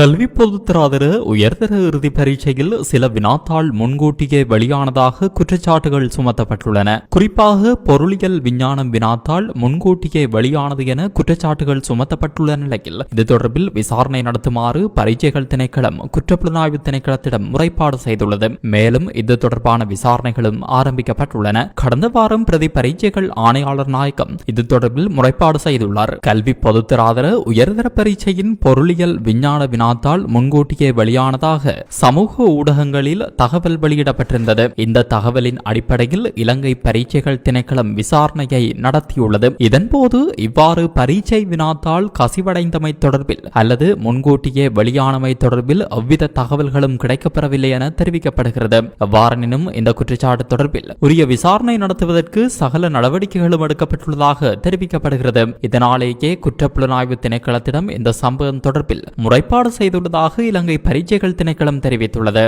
கல்வி பொதுத்தராதர உயர்தர இறுதி பரீட்சையில் சில வினாத்தாள் முன்கூட்டியே வெளியானதாக குற்றச்சாட்டுகள் சுமத்தப்பட்டுள்ளன. குறிப்பாக பொருளியல் விஞ்ஞானம் வினாத்தாள் முன்கூட்டியே வெளியானது என குற்றச்சாட்டுகள் சுமத்தப்பட்டுள்ள நிலையில் இது தொடர்பில் விசாரணை நடத்துமாறு பரீட்சைகள் திணைக்களம் குற்றப்புலனாய்வு திணைக்களத்திடம் முறைப்பாடு செய்துள்ளது. மேலும் இது தொடர்பான விசாரணைகளும் ஆரம்பிக்கப்பட்டுள்ளன. கடந்த வாரம் பிரதி பரீட்சைகள் ஆணையாளர் நாயகம் இது தொடர்பில் முறைப்பாடு செய்துள்ளார். கல்வி பொதுத்தராதர உயர்தர பரீட்சையின் பொருளியல் விஞ்ஞான வினா வினாத்தாள் முன்கூட்டியே வெளியானதாக சமூக ஊடகங்களில் தகவல் வெளியிடப்பட்டிருந்தது. இந்த தகவலின் அடிப்படையில் இலங்கை பரீட்சைகள் திணைக்களம் விசாரணையை நடத்தியுள்ளது. இதன்போது இவ்வாறு பரீட்சை வினாத்தால் கசிவடைந்தமை தொடர்பில் அல்லது முன்கூட்டியே வெளியானமை தொடர்பில் எவ்வித தகவல்களும் கிடைக்கப்பெறவில்லை என தெரிவிக்கப்படுகிறது. எவ்வாறெனினும் இந்த குற்றச்சாட்டு தொடர்பில் உரிய விசாரணை நடத்துவதற்கு சகல நடவடிக்கைகளும் எடுக்கப்பட்டுள்ளதாக தெரிவிக்கப்படுகிறது. இதனாலேயே குற்றப்புலனாய்வு திணைக்களத்திடம் இந்த சம்பவம் தொடர்பில் முறைப்பாடு செய்துள்ளதாக இலங்கை பரீட்சைகள் திணைக்களம் தெரிவித்துள்ளது.